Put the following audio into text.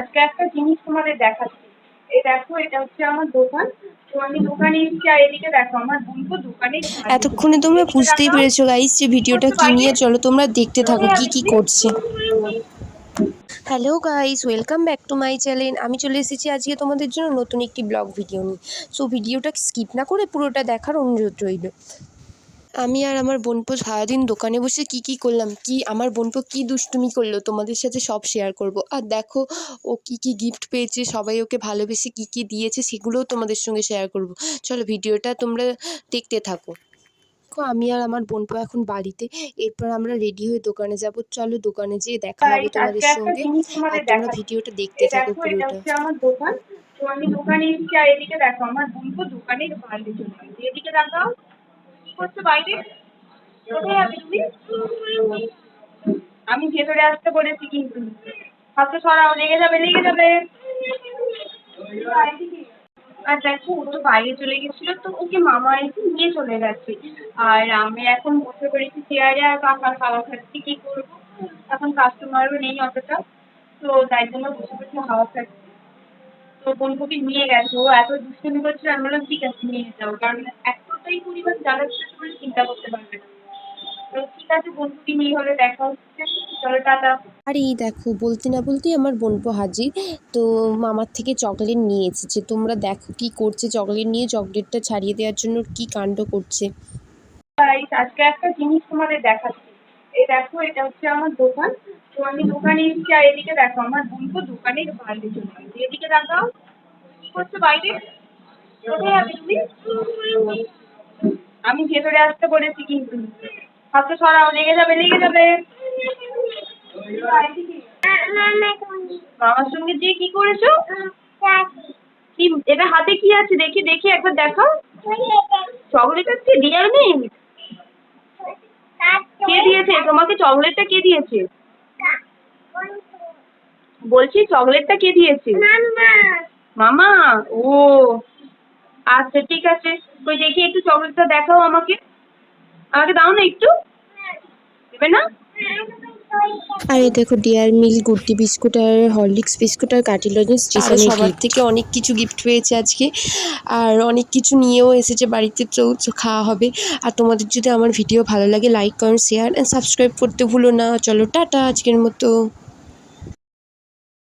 আজকে একটা জিনিস তোমাদের দেখাচ্ছি। এই দেখো এটা হচ্ছে আমার দোকান। তো আমি দোকানে এসেছি আর এদিকে দেখো আমার দোকানে এতক্ষণে তোমরা বুঝতেই পেরেছ গাইস যে ভিডিওটা কি নিয়ে চলো তোমরা দেখতে থাকো কি কি করছে। Hello guys welcome back to my channel আমি চলে এসেছি আজকে তোমাদের জন্য নতুন একটি ব্লগ ভিডিও নিয়ে। সো ভিডিওটা স্কিপ না করে পুরোটা দেখার অনুরোধ রইল। আমি আর আমার বোনপো সারাদিন দোকানে বসে কি কি করলাম কি আমার বোনপো কি দুষ্টুমি করল তোমাদের সাথে সব শেয়ার করব। আর দেখো ও কি কি গিফট পেয়েছে সবাই ওকে ভালোবেসে কি কি দিয়েছে সেগুলোও তোমাদের সঙ্গে শেয়ার করব। চলো ভিডিওটা তোমরা দেখতে থাকো। দেখো আমি আর আমার বোনপো এখন বাড়িতে এরপর আমরা রেডি হয়ে দোকানে যাব। চলো দোকানে যেয়ে দেখা হবে তোমাদের সঙ্গে। আর তোমরা ভিডিওটা দেখতে থাকো পুরোটা। হচ্ছে আমার দোকান। তো আমি দোকানে এসেছি আর এদিকে দেখো আমার বোনকে দোকানের বাইরে চলে এদিকে দেখাও। করছ বাইরে? কোথায় যাবে তুমি আমি ভেতরে আসতে বলেছি কিন্তু। হাতটা সরাও, লেগে যাবে লেগে যাবে। আর দেখো, ও তো বাইরে চলে গেছিল তো ওকে মামা এসে নিয়ে চলে গেছে। আর আমি এখন বসে পড়েছি চেয়ারে, আর কাকা খাওয়া খাচ্ছি কি করব? এখন কাস্টমারও নেই অতটা। তো তাই জন্য বসে বসে হাওয়া খাচ্ছি। তো বোনপোকে নিয়ে গেছে। ও এত দুষ্টুমি করছিল আমি বললাম, ঠিক আছে, নিয়ে যাও। কারণ এতটাই পরিমাণ জ্বালাচ্ছে তুমি চিন্তা করতে পারবে না। আছে দেখা আর এই দেখো বলতে না বলতেই আমার বোনপো হাজির। তো মামার থেকে চকলেট নিয়ে এসেছে। তোমরা দেখো কি করছে চকলেট নিয়ে। চকলেটটা ছাড়িয়ে দেওয়ার জন্য কি কাণ্ড করছে। আজকে একটা জিনিস তোমাদের দেখাচ্ছি। এই দেখো এটা হচ্ছে আমার দোকান। তো আমি দোকানে এসেছি আর এদিকে দেখো আমার বোনকে দোকানের বাইরে চলে এদিকে দেখাও। কি করছ বাইরে? কোথায় যাবে তুমি? আমি ভেতরে আসতে বলেছি কিন্তু। হাতটা সরাও লেগে যাবে লেগে যাবে। মামার সঙ্গে যেয়ে কি করেছ? কি এটা হাতে কি আছে? দেখি দেখি একবার দেখাও। চকলেট আছে ডিয়ার নেই? কে দিয়েছে? তোমাকে চকলেটটা কে দিয়েছে? বলছি চকলেটটা কে দিয়েছে? মামা ও। আচ্ছা ঠিক আছে। কই দেখি একটু চকলেটটা দেখাও আমাকে। আমাকে দাও না একটু। দেবে না? আর দেখো ডিয়ার মিল গুড্ডি বিস্কুট আর হরলিক্স বিস্কুট আর কাটিলজের স্টেশনে সবার থেকে অনেক কিছু গিফট পেয়েছে আজকে। আর অনেক কিছু নিয়েও এসেছে বাড়িতে তো তো খাওয়া হবে। আর তোমাদের যদি আমার ভিডিও ভালো লাগে like comment share and subscribe করতে ভুলো না। চলো টাটা আজকের মতো।